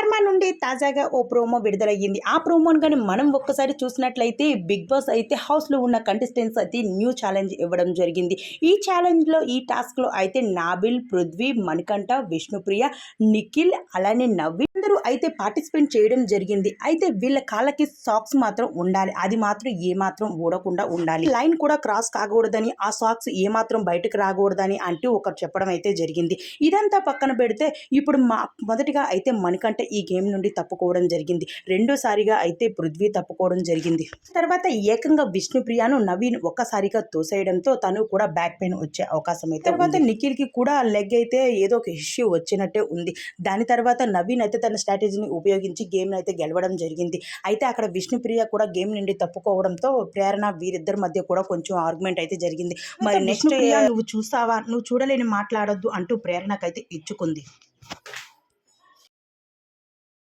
స్టార్మా నుండి తాజాగా ఓ ప్రోమో విడుదలయ్యింది. ఆ ప్రోమోను కానీ మనం ఒక్కసారి చూసినట్లయితే బిగ్ బాస్ అయితే హౌస్లో ఉన్న కంటెస్టెంట్స్ అయితే న్యూ ఛాలెంజ్ ఇవ్వడం జరిగింది. ఈ ఛాలెంజ్లో ఈ టాస్క్లో అయితే నాబిల్ పృథ్వీ మణికంఠ విష్ణుప్రియ నిఖిల్ అలానే నవ్వి అందరూ అయితే పార్టిసిపేట్ చేయడం జరిగింది. అయితే వీళ్ళ కాళ్ళకి సాక్స్ మాత్రం ఉండాలి. అది మాత్రం ఏ మాత్రం ఊడకుండా ఉండాలి. లైన్ కూడా క్రాస్ కాకూడదని ఆ సాక్స్ ఏమాత్రం బయటకు రాకూడదని అంటూ ఒకరు చెప్పడం అయితే జరిగింది. ఇదంతా పక్కన పెడితే ఇప్పుడు మా మొదటిగా అయితే మణికంఠ ఈ గేమ్ నుండి తప్పుకోవడం జరిగింది. రెండోసారిగా అయితే పృథ్వీ తప్పుకోవడం జరిగింది. తర్వాత ఏకంగా విష్ణుప్రియను నవీన్ ఒక్కసారిగా తోసేయడంతో తను కూడా బ్యాక్ పెయిన్ వచ్చే అవకాశం అయితే తర్వాత నిఖిల్కి కూడా లెగ్ అయితే ఏదో ఒక ఇష్యూ వచ్చినట్టే ఉంది. దాని తర్వాత నవీన్ అయితే తన స్ట్రాటజీని ఉపయోగించి గేమ్ అయితే గెలవడం జరిగింది. అయితే అక్కడ విష్ణుప్రియ కూడా గేమ్ నుండి తప్పుకోవడంతో ప్రేరణ వీరిద్దరి మధ్య కూడా కొంచెం ఆర్గ్యుమెంట్ అయితే జరిగింది. మరి నెక్స్ట్ నువ్వు చూసావా? నువ్వు చూడలేని మాట్లాడొద్దు అంటూ ప్రేరణకైతే ఇచ్చుకుంది.